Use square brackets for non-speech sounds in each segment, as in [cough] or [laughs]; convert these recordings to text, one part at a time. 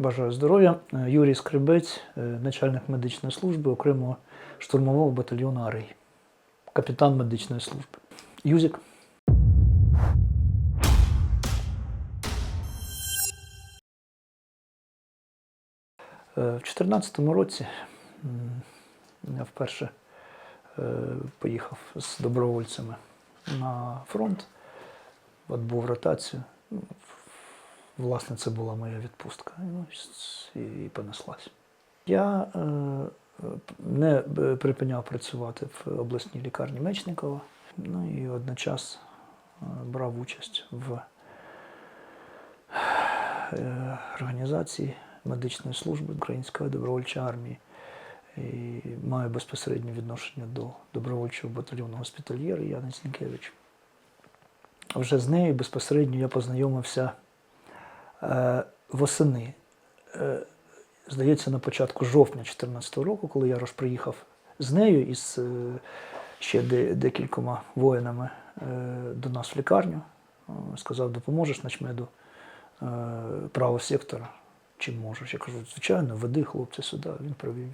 Бажаю здоров'я. Е, Юрій Скрибець, е, начальник медичної служби окремого штурмового батальйону Арий, капітан медичної служби. Юзік. Е, В 2014 році я вперше поїхав з добровольцями на фронт, відбув ротацію. Власне, це була моя відпустка. Ну, і понеслась. Я е, не е, припиняв працювати в обласній лікарні Мечникова, ну і одночас е, брав участь в е, організації медичної служби Української добровольчої армії. І маю безпосереднє відношення до добровольчого батальйону госпітальєр Яни Сінкевич. Вже з нею безпосередньо я познайомився восени. Е, здається, на початку жовтня 2014 року, коли я роз приїхав з нею і з е, ще декількома воїнами е, до нас в лікарню. Е, Сказав, допоможеш начмеду е, правого сектора, чим можеш. Я кажу, звичайно, веди хлопця сюди. Він провів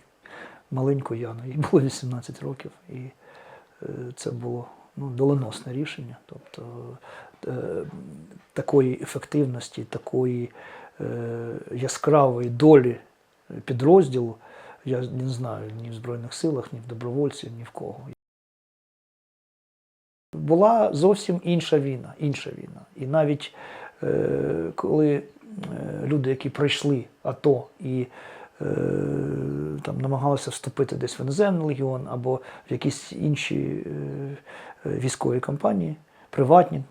маленьку Яну, їй було 18 років. І е, це було ну, доленосне рішення. Тобто е, такої ефективності, такої е, яскравої долі підрозділу я не знаю ні в Збройних силах, ні в добровольців, ні в кого. Була зовсім інша війна, інша війна. І навіть е, коли е, люди, які пройшли АТО і е, там намагалися вступити десь в іноземний легіон або в якісь інші е, військові компанії, приватні.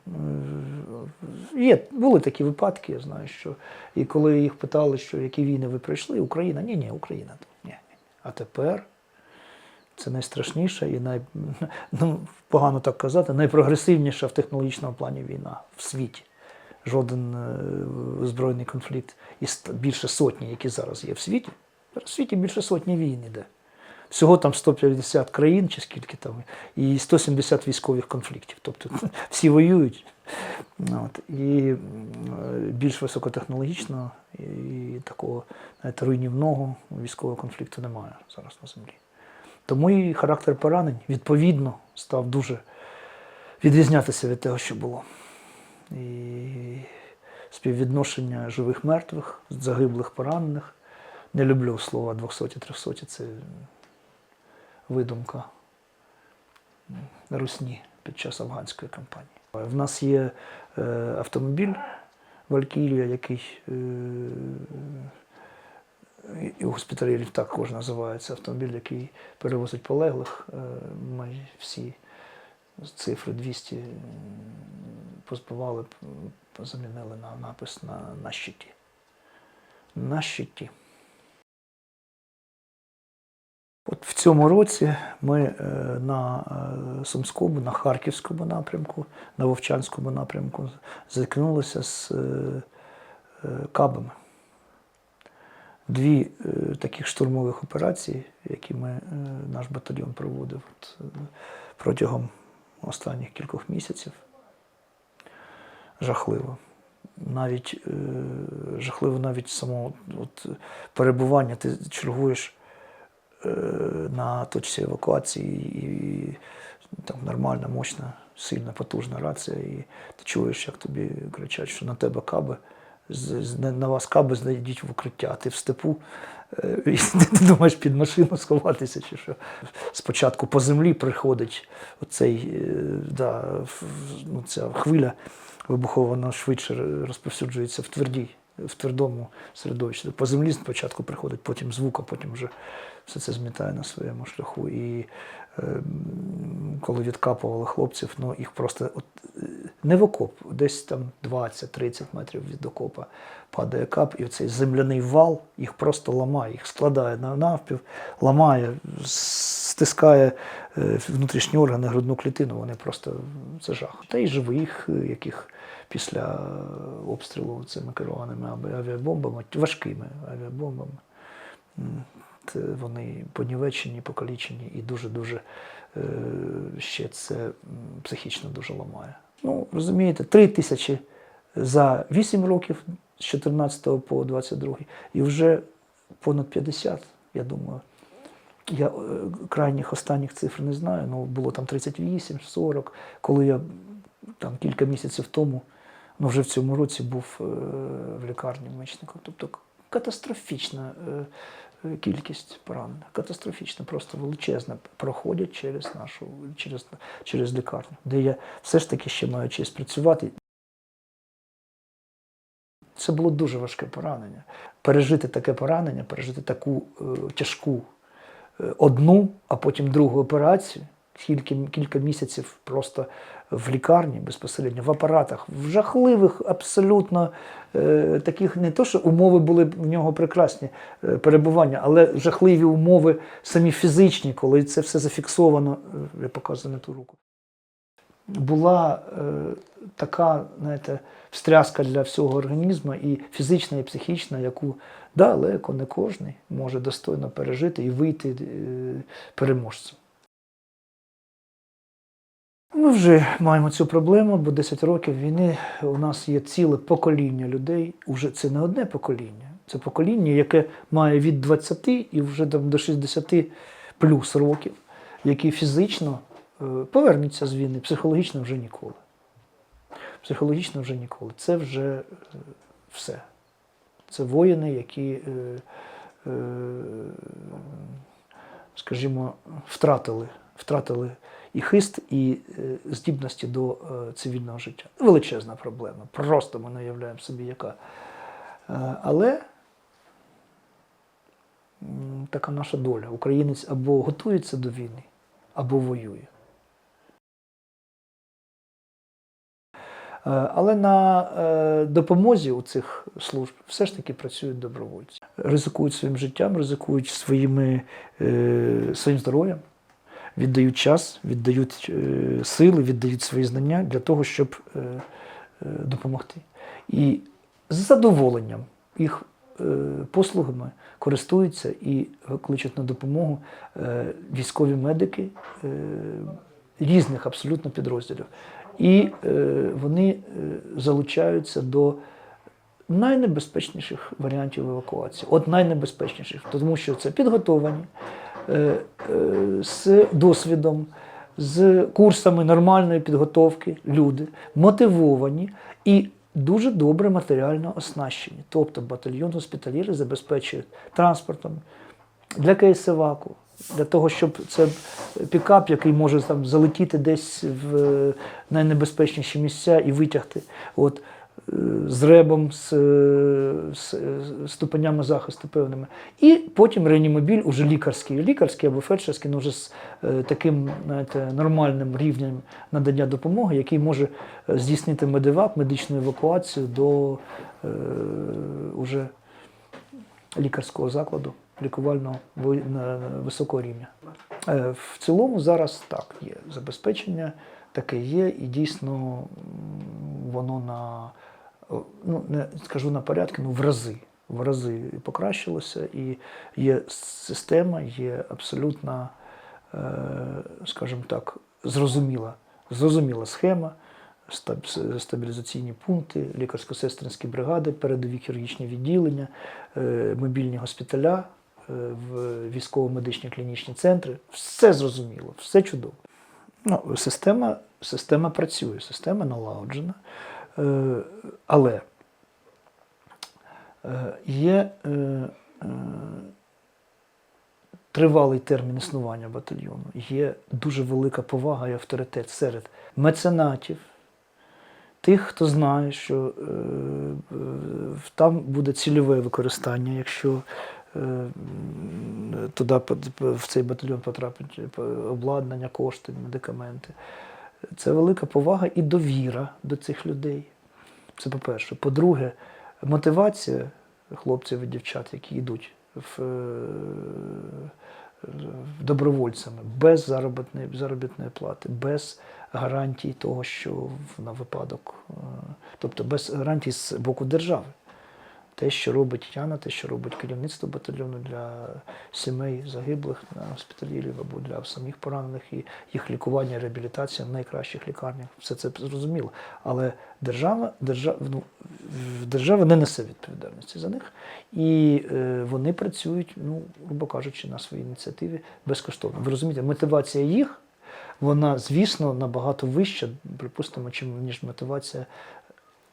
Є, були такі випадки, я знаю, що і коли їх питали, що які війни ви пройшли, Україна, ні, ні, Україна. Ні. А тепер це найстрашніша і най, [laughs] ну, погано так казати, найпрогресивніша в технологічному плані війна в світі. Жоден е, збройний конфлікт із більше сотні, які зараз є в світі. В світі більше сотні війн іде. Всього там 150 країн, чи скільки там, і 170 військових конфліктів. Тобто [laughs] всі воюють. От. І більш високотехнологічного і такого знаєте, руйнівного військового конфлікту немає зараз на землі. Тому і характер поранень відповідно став дуже відрізнятися від того, що було. І співвідношення живих мертвих, загиблих поранених. Не люблю слова 200-300, це видумка русні під час афганської кампанії. В нас є е, автомобіль Валькірія, який е, у госпіталерів також називається автомобіль, який перевозить полеглих. Е, Ми всі цифри 200 м, позбивали, замінили на напис на, на щиті. На щиті. От в цьому році ми е, на е, Сумському, на Харківському напрямку, на Вовчанському напрямку зіткнулися з е, кабами. Дві таких штурмових операції, які ми, наш батальйон проводив от, протягом останніх кількох місяців. Жахливо. Навіть жахливо навіть само от, перебування. Ти чергуєш на точці евакуації і там нормальна, мощна, сильна, потужна рація, і ти чуєш, як тобі кричать, що на тебе каби, на- вас каби знайдіть в укриття, а ти в степу. е, [laughs] І ти думаєш під машину сховатися чи що. Спочатку по землі приходить оцей, е, да, ну, ця хвиля вибухова, вона швидше розповсюджується в твердій, в твердому середовищі. По землі спочатку приходить, потім звук, а потім вже все це змітає на своєму шляху. І е, коли відкапували хлопців, ну їх просто от, е, не в окоп, десь там 20-30 метрів від окопа падає кап, і оцей земляний вал їх просто ламає, їх складає на навпів, ламає, стискає е, внутрішні органи, грудну клітину. Вони просто це жах. Та й живих, е, яких після обстрілу цими керованими авіабомбами, важкими авіабомбами. Вони понівечені, покалічені і дуже-дуже е, ще це психічно дуже ламає. Ну, розумієте, три тисячі за 8 років з 14 по 22. І вже понад 50, я думаю. Я е, крайніх останніх цифр не знаю, ну було там 38, 40, коли я там кілька місяців тому, ну вже в цьому році був е, в лікарні мечником. Тобто катастрофічна е, е, кількість поранених, катастрофічна, просто величезна, проходять через нашу, через, через лікарню, де я все ж таки ще маю честь працювати. Це було дуже важке поранення. Пережити таке поранення, пережити таку е, тяжку е, одну, а потім другу операцію, кілька, кілька місяців просто в лікарні безпосередньо, в апаратах, в жахливих, абсолютно е, таких не то, що умови були в нього прекрасні е, перебування, але жахливі умови самі фізичні, коли це все зафіксовано, е, я показую на ту руку була е, така, знаєте, встряска для всього організму, і фізична, і психічна, яку далеко не кожен може достойно пережити і вийти е, переможцем. Ми вже маємо цю проблему, бо 10 років війни у нас є ціле покоління людей. Уже це не одне покоління, це покоління, яке має від 20 і вже там до 60 плюс років, які фізично е, повернуться з війни, психологічно вже ніколи. Психологічно вже ніколи. Це вже е, все. Це воїни, які, е, скажімо, втратили, втратили і хист, і е, здібності до е, цивільного життя. Величезна проблема. Просто ми не уявляємо собі, яка. Е, Але така наша доля. Українець або готується до війни, або воює. Але на допомозі у цих служб все ж таки працюють добровольці. Ризикують своїм життям, ризикують своїми, своїм здоров'ям, віддають час, віддають е, сили, віддають свої знання для того, щоб е, е, допомогти. І з задоволенням їх послугами користуються і кличуть на допомогу військові медики різних абсолютно підрозділів. І вони залучаються до найнебезпечніших варіантів евакуації. От найнебезпечніших, тому що це підготовані з досвідом, з курсами нормальної підготовки люди, мотивовані і дуже добре матеріально оснащені. Тобто батальйон госпіталєри забезпечує транспортом для КСВАКу, для того, щоб це пікап, який може там залетіти десь в е, найнебезпечніші місця і витягти. От, е, з ребом, з, е, з е, ступенями захисту певними. І потім реанімобіль, уже лікарський, лікарський або фельдшерський, ну вже з е, таким знаєте, нормальним рівнем надання допомоги, який може здійснити медивак, медичну евакуацію до е, уже лікарського закладу, лікувального високого рівня. В цілому зараз так є забезпечення, таке є, і дійсно воно на ну не скажу на порядки, ну в рази. В рази покращилося, і є система, є абсолютно, е, скажімо так, зрозуміла, зрозуміла схема, стабілізаційні пункти, лікарсько-сестринські бригади, передові хірургічні відділення, е, мобільні госпіталя, е, військово-медичні клінічні центри. Все зрозуміло, все чудово. Ну, система, система працює, система налагоджена. Е, але е, є е, тривалий термін існування батальйону, є дуже велика повага і авторитет серед меценатів, тих, хто знає, що там буде цільове використання, якщо туди в цей батальйон потрапить обладнання, кошти, медикаменти. Це велика повага і довіра до цих людей. Це по-перше. По-друге, мотивація хлопців і дівчат, які йдуть в, е, в добровольцями без заробітної, заробітної плати, без гарантій того, що на випадок, е, тобто без гарантій з боку держави. Те, що робить Яна, те, що робить керівництво батальйону для сімей загиблих на госпіталірів або для самих поранених і їх лікування, реабілітація в найкращих лікарнях. Все це зрозуміло. Але держава, держава, ну, держава не несе відповідальності за них, і е, вони працюють, ну, грубо кажучи, на своїй ініціативі безкоштовно. Ви розумієте, мотивація їх, вона, звісно, набагато вища, припустимо, чим ніж мотивація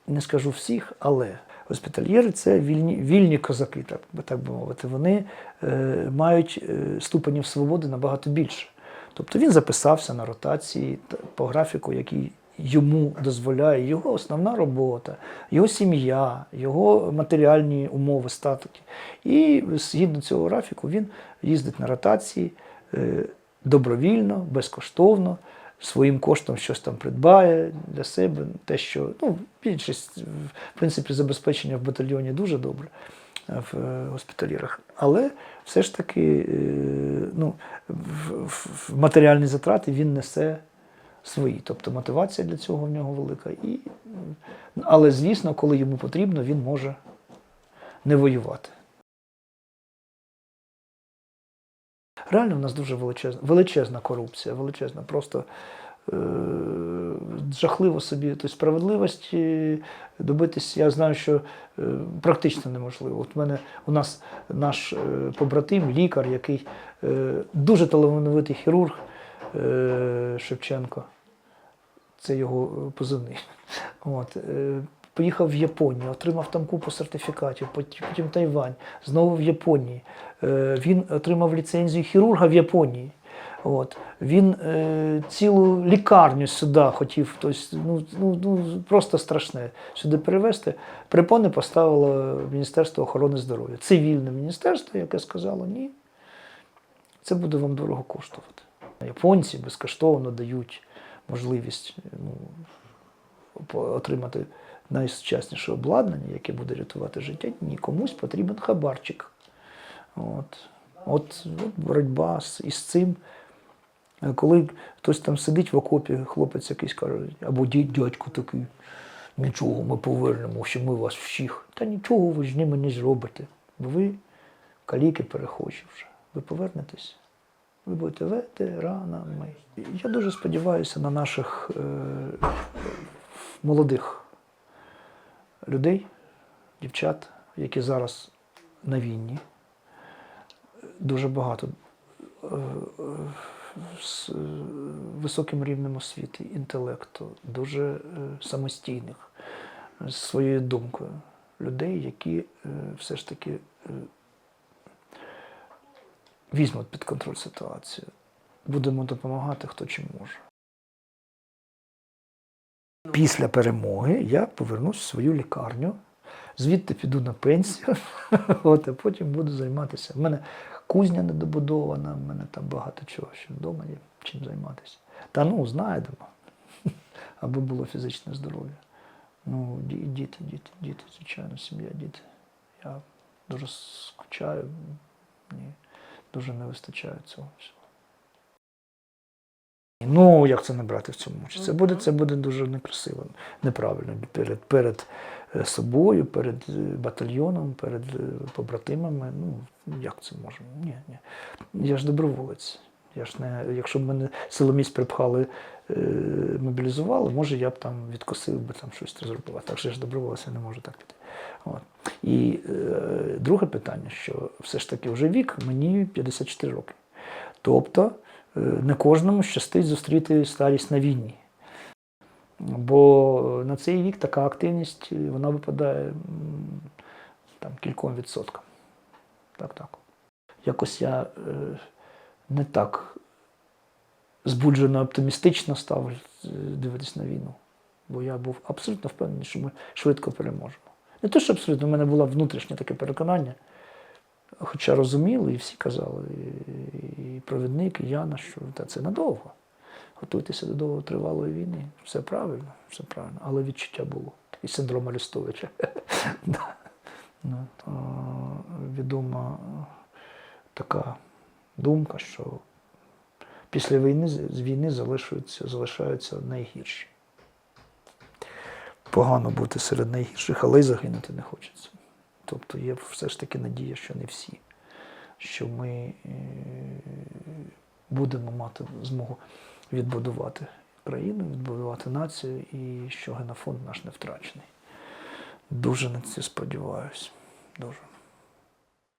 не скажу всіх, але госпітальєри це вільні, вільні козаки, так, би- так би мовити. Вони е, мають е, ступенів свободи набагато більше. Тобто він записався на ротації та- по графіку, який йому дозволяє його основна робота, його сім'я, його матеріальні умови, статуки. І згідно цього графіку він їздить на ротації е, добровільно, безкоштовно своїм коштом щось там придбає для себе, те, що ну, більшість, в принципі, забезпечення в батальйоні дуже добре е, в е, госпіталірах. Але все ж таки е, ну, в, матеріальні затрати він несе свої. Тобто мотивація для цього в нього велика. І, але, звісно, коли йому потрібно, він може не воювати. Реально в нас дуже величезна, величезна корупція, величезна, просто е, жахливо собі тобто справедливості добитись. Я знаю, що е, практично неможливо. От мене у нас наш е, побратим, лікар, який е, дуже талановитий хірург е, Шевченко. Це його позивний. От, е, поїхав в Японію, отримав там купу сертифікатів, потім Тайвань, знову в Японії. Е, він отримав ліцензію хірурга в Японії. От. Він е, цілу лікарню сюди хотів, тобто, ну, ну, ну, просто страшне сюди перевезти. Припони поставило Міністерство охорони здоров'я. Цивільне міністерство, яке сказало, ні, це буде вам дорого коштувати. Японці безкоштовно дають можливість ну, отримати найсучасніше обладнання, яке буде рятувати життя. Ні, комусь потрібен хабарчик. От, от, от боротьба з, із цим. Коли хтось там сидить в окопі, хлопець якийсь каже, або дядько такий, нічого, ми повернемо, що ми вас всіх. Та нічого ви ж ними не зробите. Бо ви каліки перехочі вже. Ви повернетесь. Ви будете ветеранами. Я дуже сподіваюся на наших е, молодих людей, дівчат, які зараз на війні. Дуже багато е, е, з е, високим рівнем освіти, інтелекту, дуже е, самостійних, з своєю думкою людей, які е, все ж таки е, візьмуть під контроль ситуацію. Будемо допомагати, хто чим може. Після перемоги я повернусь в свою лікарню, звідти піду на пенсію, [laughs] от, а потім буду займатися. У мене кузня недобудована, в мене там багато чого, що вдома є чим займатися. Та ну, знайдемо, [laughs] аби було фізичне здоров'я. Ну, діти, діти, діти, звичайно, сім'я, діти. Я дуже скучаю, мені дуже не вистачає цього всього. Ну, як це не брати в цьому участь? Це буде, це буде дуже некрасиво, неправильно перед, перед е, собою, перед е, батальйоном, перед е, побратимами. Ну, як це може? Ні, ні. Я ж доброволець. Я ж не, якщо б мене силоміць припхали, е, мобілізували, може я б там відкосив би там щось зробив. Так що я ж доброволець, я не можу так піти. От. І е, друге питання, що все ж таки вже вік, мені 54 роки. Тобто не кожному щастить зустріти старість на війні. Бо на цей вік така активність е, вона випадає там, кільком відсоткам. Так, так. Якось я е, не так збуджено оптимістично став е, дивитись на війну. Бо я був абсолютно впевнений, що ми швидко переможемо. Не те, що абсолютно, в мене було внутрішнє таке переконання, хоча розуміли, і всі казали, і- і провідник, і Яна, що та це надовго. Готуйтеся до довготривалої війни. Все правильно, все правильно. Але відчуття було. Такий синдром Арестовича. [laughs] Да. Ну, Відома така думка, що після війни з війни залишаються, залишаються найгірші. Погано бути серед найгірших, але й загинути не хочеться. Тобто є все ж таки надія, що не всі, що ми е, будемо мати змогу відбудувати країну, відбудувати націю і що генофонд наш не втрачений. Дуже на це сподіваюся. Дуже.